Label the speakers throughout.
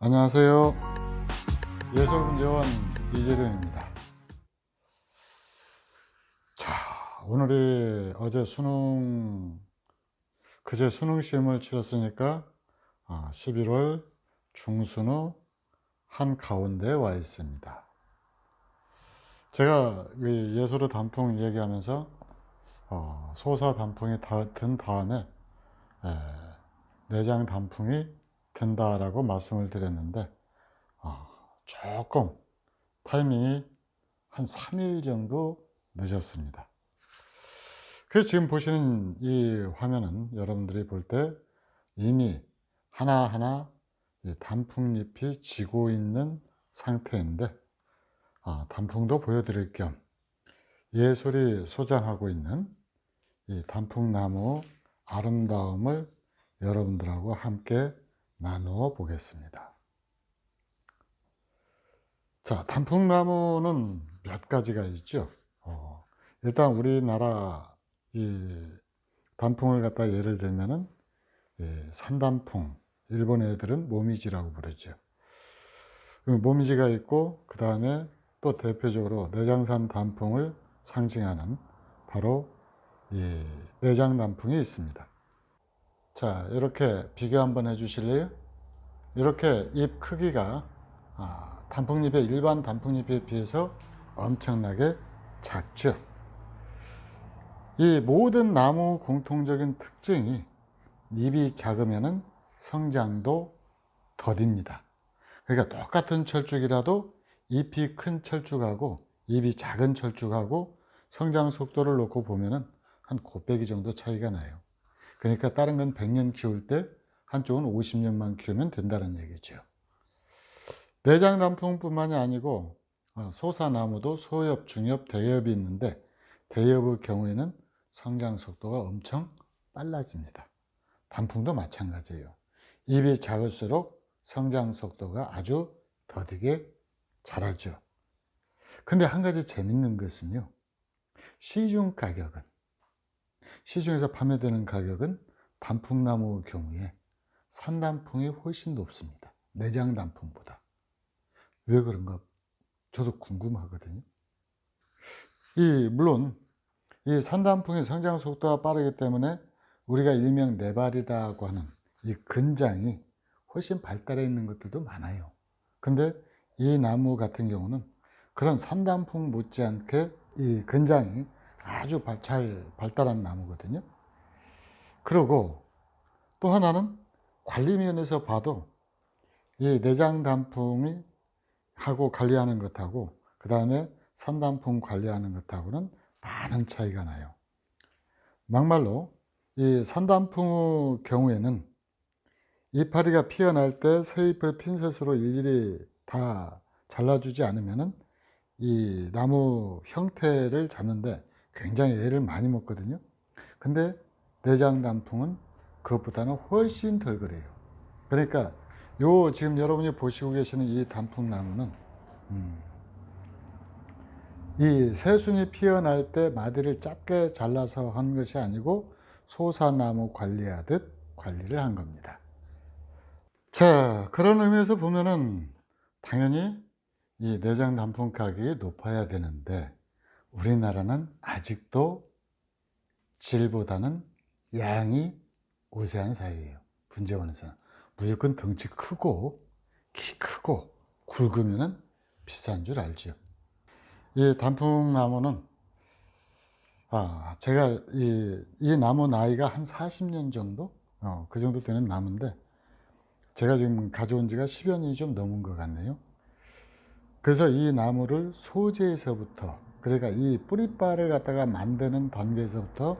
Speaker 1: 안녕하세요. 예술문제원 이재동입니다. 자, 오늘이 어제 수능, 그제 수능 시험을 치렀으니까 아, 11월 중순후 한 가운데에 와 있습니다. 제가 이 예술의 단풍 얘기하면서 어, 소사 단풍이 다, 든 다음에 에, 내장 단풍이 든다라고 말씀을 드렸는데 아, 조금 타이밍이 한 3일 정도 늦었습니다. 그래서 지금 보시는 이 화면은 여러분들이 볼 때 이미 하나하나 이 단풍잎이 지고 있는 상태인데 아, 단풍도 보여드릴 겸 예술이 소장하고 있는 이 단풍나무 아름다움을 여러분들하고 함께 나누어 보겠습니다. 자, 단풍나무는 몇 가지가 있죠. 어, 일단 우리나라 이 단풍을 갖다 예를 들면은 예, 산단풍, 일본 애들은 모미지라고 부르죠. 그 모미지가 있고 그 다음에 또 대표적으로 내장산 단풍을 상징하는 바로 이 내장 단풍이 있습니다. 자, 이렇게 비교 한번 해 주실래요? 이렇게 잎 크기가 아, 단풍잎의 일반 단풍잎에 비해서 엄청나게 작죠. 이 모든 나무 공통적인 특징이 잎이 작으면은 성장도 더딥니다. 그러니까 똑같은 철쭉이라도 잎이 큰 철쭉하고 잎이 작은 철쭉하고 성장 속도를 놓고 보면은 한 곱빼기 정도 차이가 나요. 그러니까 다른 건 100년 키울 때 한쪽은 50년만 키우면 된다는 얘기죠. 내장 단풍뿐만이 아니고 어, 소사나무도 소엽, 중엽, 대엽이 있는데 대엽의 경우에는 성장 속도가 엄청 빨라집니다. 단풍도 마찬가지예요. 잎이 작을수록 성장 속도가 아주 더디게 자라죠. 근데 한 가지 재밌는 것은요. 시중 가격은 시중에서 판매되는 가격은 단풍나무 경우에 산단풍이 훨씬 높습니다. 내장 단풍보다. 왜 그런가 저도 궁금하거든요. 이 물론 이 산단풍의 성장 속도가 빠르기 때문에 우리가 일명 네발이라고 하는 이 근장이 훨씬 발달해 있는 것들도 많아요. 근데 이 나무 같은 경우는 그런 산단풍 못지않게 이 근장이 아주 발, 잘 발달한 나무거든요. 그리고 또 하나는 관리면에서 봐도 이 내장 단풍이 하고 관리하는 것하고 그 다음에 산단풍 관리하는 것하고는 많은 차이가 나요. 막말로 이 산단풍의 경우에는 이파리가 피어날 때 새 잎을 핀셋으로 일일이 다 잘라주지 않으면은 이 나무 형태를 잡는데 굉장히 애를 많이 먹거든요. 근데 내장 단풍은 그것보다는 훨씬 덜 그래요. 그러니까 요 지금 여러분이 보시고 계시는 이 단풍나무는 음, 이 새순이 피어날 때 마디를 짧게 잘라서 한 것이 아니고 소사나무 관리하듯 관리를 한 겁니다. 자, 그런 의미에서 보면은 당연히 이 내장 단풍 가격이 높아야 되는데 우리나라는 아직도 질보다는 양이 우세한 사회예요. 분재원에서는 무조건 덩치 크고 키 크고 굵으면은 비싼 줄 알죠. 이 단풍나무는 아 제가 이, 이 나무 나이가 한 40년 정도 어, 그 정도 되는 나무인데 제가 지금 가져온 지가 10여 년이 좀 넘은 것 같네요. 그래서 이 나무를 소재에서부터 그러니까 이 뿌리빨을 갖다가 만드는 단계에서부터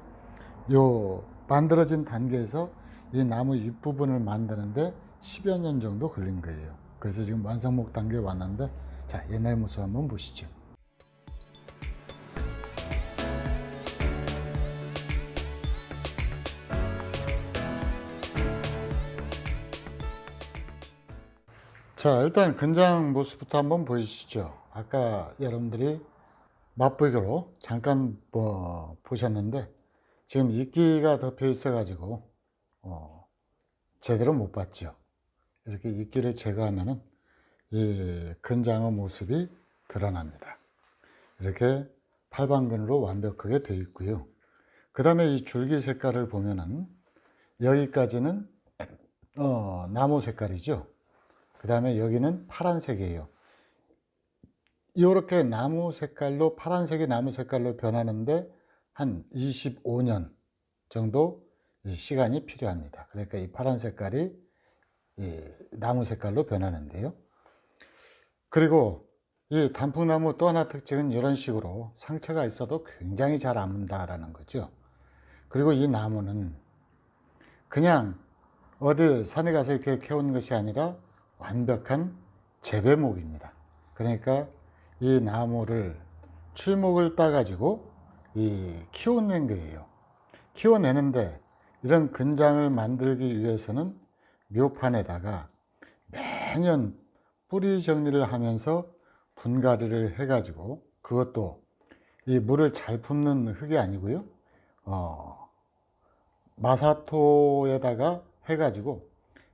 Speaker 1: 요 만들어진 단계에서 이 나무 윗부분을 만드는데 10여 년 정도 걸린 거예요. 그래서 지금 완성목 단계에 왔는데 자 옛날 모습 한번 보시죠. 자 일단 근장 모습부터 한번 보시죠. 아까 여러분들이 맛보기로 잠깐 뭐 보셨는데 지금 이끼가 덮여 있어 가지고 어, 제대로 못 봤죠. 이렇게 이끼를 제거하면은 이 근장의 모습이 드러납니다. 이렇게 팔방근으로 완벽하게 되어 있고요. 그 다음에 이 줄기 색깔을 보면은 여기까지는 어, 나무 색깔이죠. 그 다음에 여기는 파란색이에요. 이렇게 나무 색깔로 파란색이 나무 색깔로 변하는데 한 25년 정도 이 시간이 필요합니다. 그러니까 이 파란 색깔이 이 나무 색깔로 변하는데요. 그리고 이 단풍나무 또 하나 특징은 이런 식으로 상처가 있어도 굉장히 잘안 문다라는 거죠. 그리고 이 나무는 그냥 어디 산에 가서 이렇게 캐온 것이 아니라 완벽한 재배목입니다. 그러니까 이 나무를 출목을 따가지고 이 키워낸 거예요. 키워내는데 이런 근장을 만들기 위해서는 묘판에다가 매년 뿌리 정리를 하면서 분갈이를 해가지고 그것도 이 물을 잘 품는 흙이 아니고요. 어, 마사토에다가 해가지고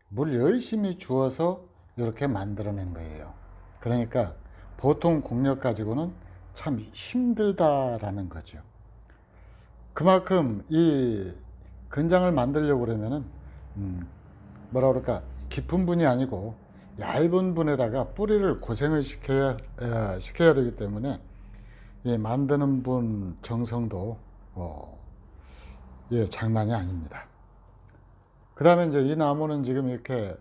Speaker 1: 물 열심히 주어서 이렇게 만들어낸 거예요. 그러니까 보통 공력 가지고는 참 힘들다라는 거죠. 그만큼 이 근장을 만들려고 그러면은 음, 뭐라 그럴까 깊은 분이 아니고 얇은 분에다가 뿌리를 고생을 시켜야 에, 시켜야 되기 때문에 이 만드는 분 정성도 어, 예 장난이 아닙니다. 그 다음에 이제 이 나무는 지금 이렇게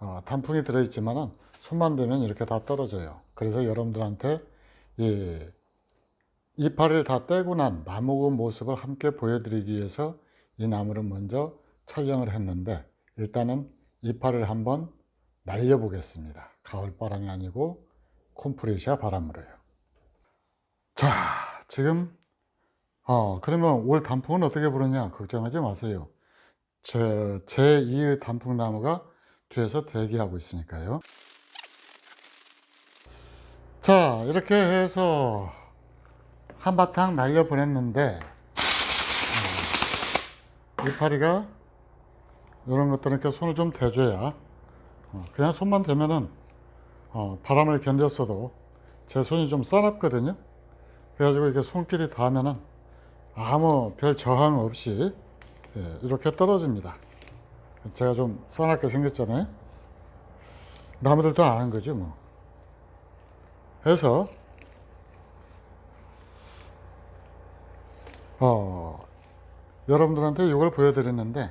Speaker 1: 어, 단풍이 들어있지만은 손만 대면 이렇게 다 떨어져요. 그래서 여러분들한테 이 이파리를 다 떼고 난 나무의 모습을 함께 보여드리기 위해서 이 나무를 먼저 촬영을 했는데 일단은 이파리를 한번 날려보겠습니다. 가을 바람이 아니고 콤프레시아 바람으로요. 자, 지금 어, 그러면 올 단풍은 어떻게 부르냐 걱정하지 마세요. 제, 제2의 단풍나무가 뒤에서 대기하고 있으니까요. 자, 이렇게 해서 한바탕 날려보냈는데, 어, 이파리가 이런 것들은 이렇게 손을 좀 대줘야, 어, 그냥 손만 대면은, 어, 바람을 견뎠어도 제 손이 좀 싸납거든요. 그래가지고 이렇게 손길이 닿으면은 아무 별 저항 없이 예, 이렇게 떨어집니다. 제가 좀 싸납게 생겼잖아요. 나무들도 아는 거죠, 뭐. 해서 어, 여러분들한테 이걸 보여드리는데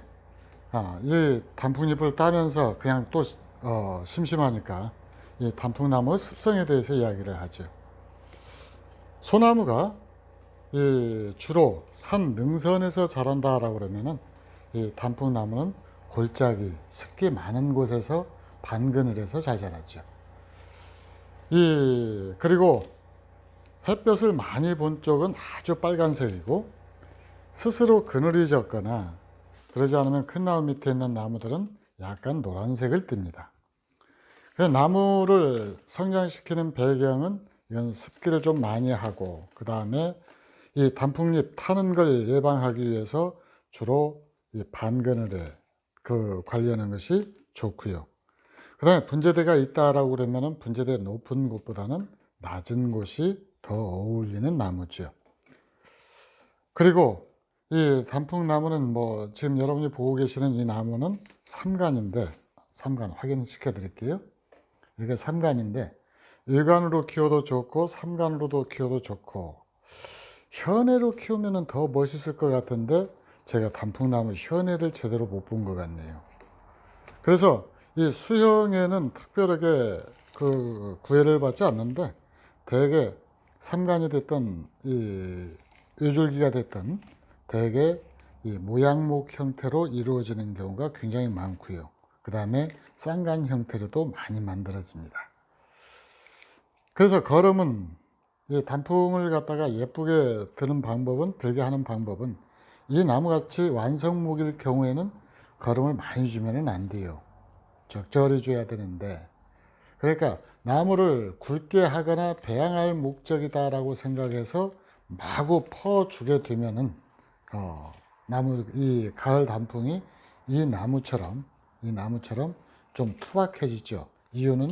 Speaker 1: 아, 이 단풍잎을 따면서 그냥 또 어, 심심하니까 이 단풍나무 습성에 대해서 이야기를 하죠. 소나무가 이 주로 산 능선에서 자란다라고 그러면은 이 단풍나무는 골짜기 습기 많은 곳에서 반근을 해서 잘 자랐죠. 이 그리고 햇볕을 많이 본 쪽은 아주 빨간색이고 스스로 그늘이 졌거나 그러지 않으면 큰 나무 밑에 있는 나무들은 약간 노란색을 띱니다. 나무를 성장시키는 배경은 이건 습기를 좀 많이 하고 그 다음에 이 단풍잎 타는 걸 예방하기 위해서 주로 이 반그늘을 그 관리하는 것이 좋고요. 그 다음에 분재대가 있다라고 그러면은 분재대 높은 곳보다는 낮은 곳이 더 어울리는 나무죠. 그리고 이 단풍나무는 뭐 지금 여러분이 보고 계시는 이 나무는 삼간인데 삼간 확인시켜 드릴게요. 이게 삼간인데 일간으로 키워도 좋고 삼간으로도 키워도 좋고 현해로 키우면 더 멋있을 것 같은데 제가 단풍나무 현해를 제대로 못 본 것 같네요. 그래서 이 수형에는 특별하게 그 구애를 받지 않는데 대개 삼간이 됐던 이 요줄기가 됐던 대개 이 모양목 형태로 이루어지는 경우가 굉장히 많고요. 그 다음에 쌍간 형태로도 많이 만들어집니다. 그래서 걸음은 이 단풍을 갖다가 예쁘게 드는 방법은 들게 하는 방법은 이 나무같이 완성목일 경우에는 걸음을 많이 주면은 안 돼요. 적절히 줘야 되는데 그러니까 나무를 굵게 하거나 배양할 목적이다라고 생각해서 마구 퍼 주게 되면은 어, 나무 이 가을 단풍이 이 나무처럼 이 나무처럼 좀 투박해지죠. 이유는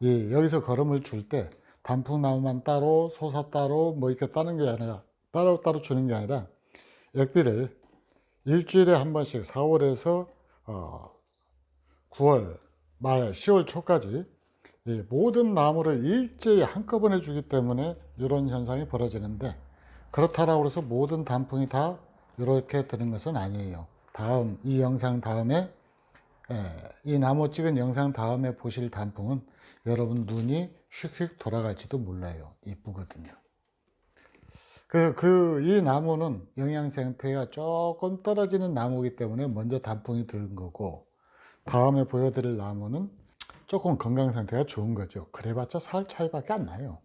Speaker 1: 이 여기서 걸음을 줄 때 단풍나무만 따로 소사 따로 뭐 이렇게 따는 게 아니라 따로 따로 주는 게 아니라 액비를 일주일에 한 번씩 4월에서 어, 9월 말 10월 초까지 이 모든 나무를 일제히 한꺼번에 주기 때문에 이런 현상이 벌어지는데 그렇다라고 해서 모든 단풍이 다 이렇게 되는 것은 아니에요. 다음 이 영상 다음에 예, 이 나무 찍은 영상 다음에 보실 단풍은 여러분 눈이 휙휙 돌아갈지도 몰라요. 이쁘거든요. 그, 그, 이 나무는 영양 상태가 조금 떨어지는 나무이기 때문에 먼저 단풍이 든 거고, 다음에 보여드릴 나무는 조금 건강 상태가 좋은 거죠. 그래봤자 살 차이밖에 안 나요.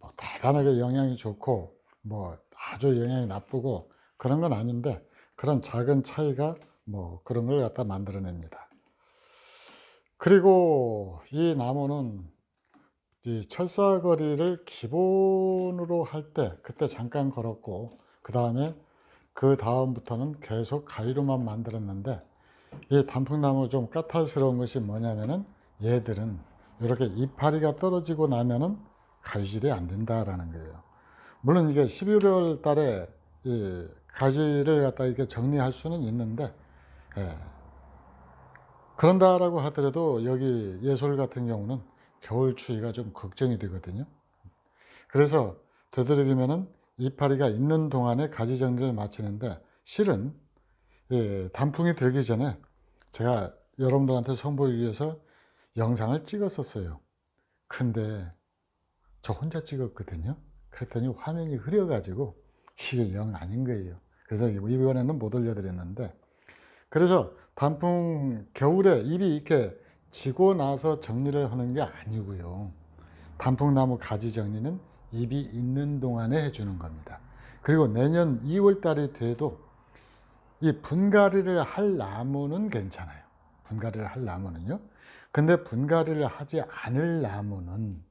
Speaker 1: 뭐 대단하게 영양이 좋고, 뭐 아주 영양이 나쁘고 그런 건 아닌데, 그런 작은 차이가 뭐 그런 걸 갖다 만들어냅니다. 그리고 이 나무는 이 철사거리를 기본으로 할 때 그때 잠깐 걸었고 그 다음에 그 다음부터는 계속 가위로만 만들었는데 이 단풍나무 좀 까탈스러운 것이 뭐냐면은 얘들은 이렇게 이파리가 떨어지고 나면은 가위질이 안 된다라는 거예요. 물론 이게 11월 달에 이 가지를 갖다 이렇게 정리할 수는 있는데 예. 그런다라고 하더라도 여기 예솔 같은 경우는 겨울 추위가 좀 걱정이 되거든요. 그래서 되도록이면은 이파리가 있는 동안에 가지 정리를 마치는데 실은 예, 단풍이 들기 전에 제가 여러분들한테 선보이기 위해서 영상을 찍었었어요. 근데 저 혼자 찍었거든요. 그랬더니 화면이 흐려가지고 이게 영 아닌 거예요. 그래서 이번에는 못 올려드렸는데 그래서 단풍 겨울에 잎이 이렇게 지고 나서 정리를 하는 게 아니고요. 단풍나무 가지 정리는 잎이 있는 동안에 해주는 겁니다. 그리고 내년 2월 달이 돼도 이 분갈이를 할 나무는 괜찮아요. 분갈이를 할 나무는요. 근데 분갈이를 하지 않을 나무는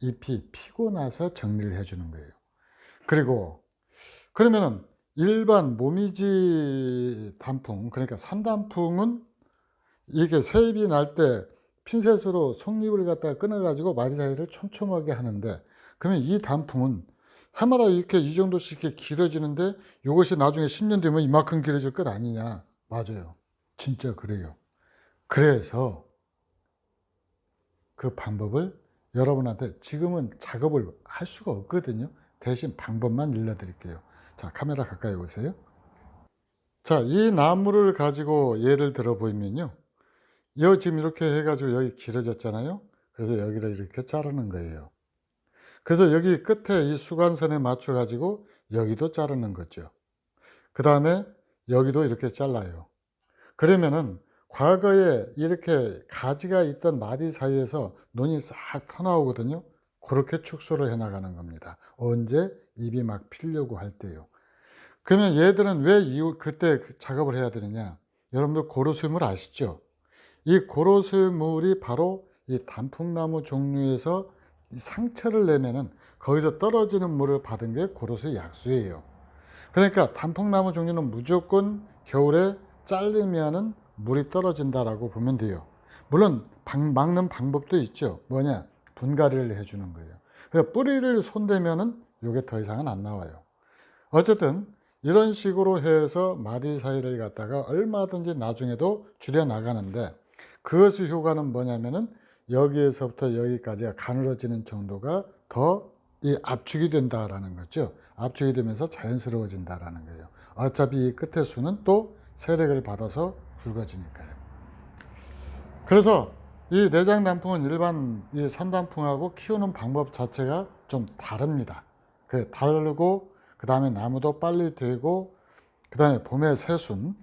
Speaker 1: 잎이 피고 나서 정리를 해주는 거예요. 그리고 그러면은 일반 모미지 단풍, 그러니까 산단풍은 이게 새잎이 날 때 핀셋으로 속잎을 갖다가 끊어가지고 마디 사이를 촘촘하게 하는데 그러면 이 단풍은 해마다 이렇게 이 정도씩 이렇게 길어지는데 이것이 나중에 10년 되면 이만큼 길어질 것 아니냐. 맞아요. 진짜 그래요. 그래서 그 방법을 여러분한테 지금은 작업을 할 수가 없거든요. 대신 방법만 일러드릴게요. 자, 카메라 가까이 오세요. 자, 이 나무를 가지고 예를 들어 보면요. 여 지금 이렇게 해가지고 여기 길어졌잖아요. 그래서 여기를 이렇게 자르는 거예요. 그래서 여기 끝에 이 수간선에 맞춰 가지고 여기도 자르는 거죠. 그 다음에 여기도 이렇게 잘라요. 그러면은 과거에 이렇게 가지가 있던 마디 사이에서 눈이 싹 터나오거든요. 그렇게 축소를 해 나가는 겁니다. 언제 입이 막 피려고 할 때요. 그러면 얘들은 왜 그때 그 작업을 해야 되느냐? 여러분들 고로쇠물 아시죠? 이 고로쇠물이 바로 이 단풍나무 종류에서 이 상처를 내면은 거기서 떨어지는 물을 받은 게 고로쇠 약수예요. 그러니까 단풍나무 종류는 무조건 겨울에 잘리면은 물이 떨어진다라고 보면 돼요. 물론 방, 막는 방법도 있죠. 뭐냐? 분갈이를 해주는 거예요. 그러니까 뿌리를 손대면은 요게 더 이상은 안 나와요. 어쨌든 이런 식으로 해서 마디 사이를 갖다가 얼마든지 나중에도 줄여 나가는데 그것의 효과는 뭐냐면은 여기에서부터 여기까지가 가늘어지는 정도가 더 이 압축이 된다라는 거죠. 압축이 되면서 자연스러워진다라는 거예요. 어차피 이 끝의 수는 또 세력을 받아서 굵어지니까요. 그래서 이 내장 단풍은 일반 이 산단풍하고 키우는 방법 자체가 좀 다릅니다. 그 다르고 그 다음에 나무도 빨리 되고 그 다음에 봄에 새순,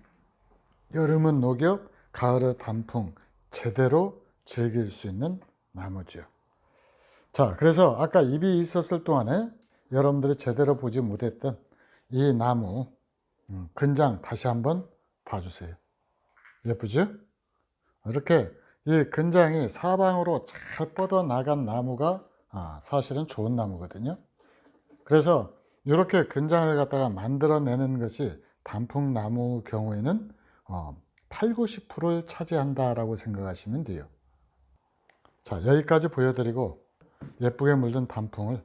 Speaker 1: 여름은 녹엽, 가을의 단풍 제대로 즐길 수 있는 나무죠. 자, 그래서 아까 입이 있었을 동안에 여러분들이 제대로 보지 못했던 이 나무 음, 근장 다시 한번 봐주세요. 예쁘죠? 이렇게 이 근장이 사방으로 잘 뻗어 나간 나무가 아, 사실은 좋은 나무거든요. 그래서 이렇게 근장을 갖다가 만들어내는 것이 단풍나무 경우에는 어, 8, 90%를 차지한다라고 생각하시면 돼요. 자, 여기까지 보여드리고 예쁘게 물든 단풍을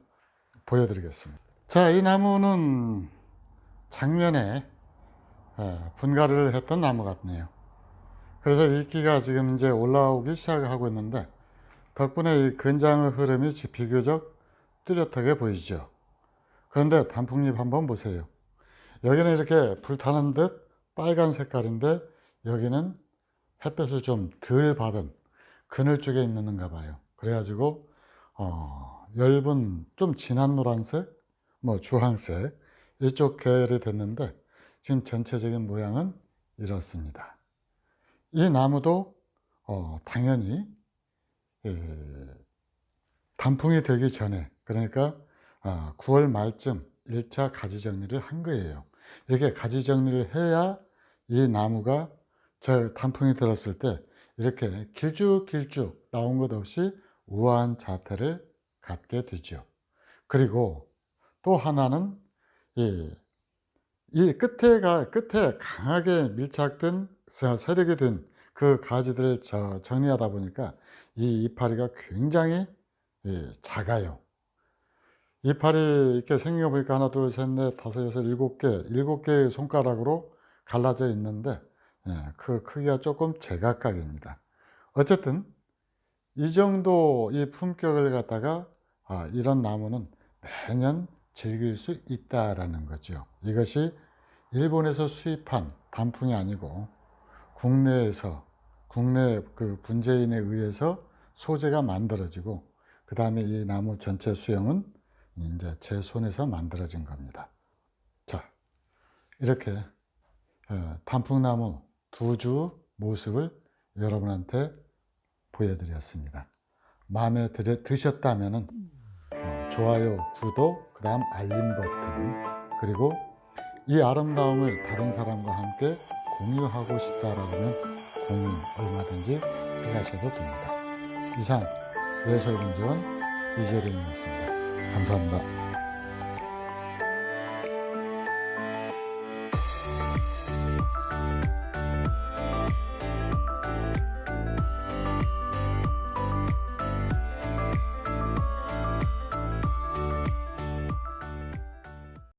Speaker 1: 보여드리겠습니다. 자, 이 나무는 작년에 예, 분가를 했던 나무 같네요. 그래서 이끼가 지금 이제 올라오기 시작하고 있는데 덕분에 이 근장의 흐름이 비교적 뚜렷하게 보이죠. 그런데 단풍잎 한번 보세요. 여기는 이렇게 불타는 듯 빨간 색깔인데 여기는 햇볕을 좀 덜 받은 그늘 쪽에 있는가 봐요. 그래가지고 어, 엷은 좀 진한 노란색, 뭐 주황색 이쪽 계열이 됐는데 지금 전체적인 모양은 이렇습니다. 이 나무도 어, 당연히 에, 단풍이 들기 전에 그러니까 아, 9월 말쯤 1차 가지 정리를 한 거예요. 이렇게 가지 정리를 해야 이 나무가 저 단풍이 들었을 때 이렇게 길쭉길쭉 나온 것 없이 우아한 자태를 갖게 되죠. 그리고 또 하나는 이, 이 끝에가 끝에 강하게 밀착된 서- 세력이 된 그 가지들을 저- 정리하다 보니까 이 이파리가 굉장히 예, 작아요. 이파리 이렇게 거 보니까 하나, 둘, 셋, 넷, 다섯, 여섯, 일곱 개, 일곱 개의 손가락으로 갈라져 있는데 예, 그 크기가 조금 제각각입니다. 어쨌든 이 정도 이 품격을 갖다가 아, 이런 나무는 매년 즐길 수 있다라는 거죠. 이것이 일본에서 수입한 단풍이 아니고 국내에서 국내 그 분재인에 의해서 소재가 만들어지고 그 다음에 이 나무 전체 수영은 이제 제 손에서 만들어진 겁니다. 자, 이렇게 어, 단풍나무 두 주 모습을 여러분한테 보여드렸습니다. 마음에 들, 드셨다면 좋아요, 구독, 그 다음 알림 버튼 그리고 이 아름다움을 다른 사람과 함께 공유하고 싶다라면 공유 얼마든지 해하셔도 됩니다. 이상 예술공전 이재림이었습니다. 감사합니다.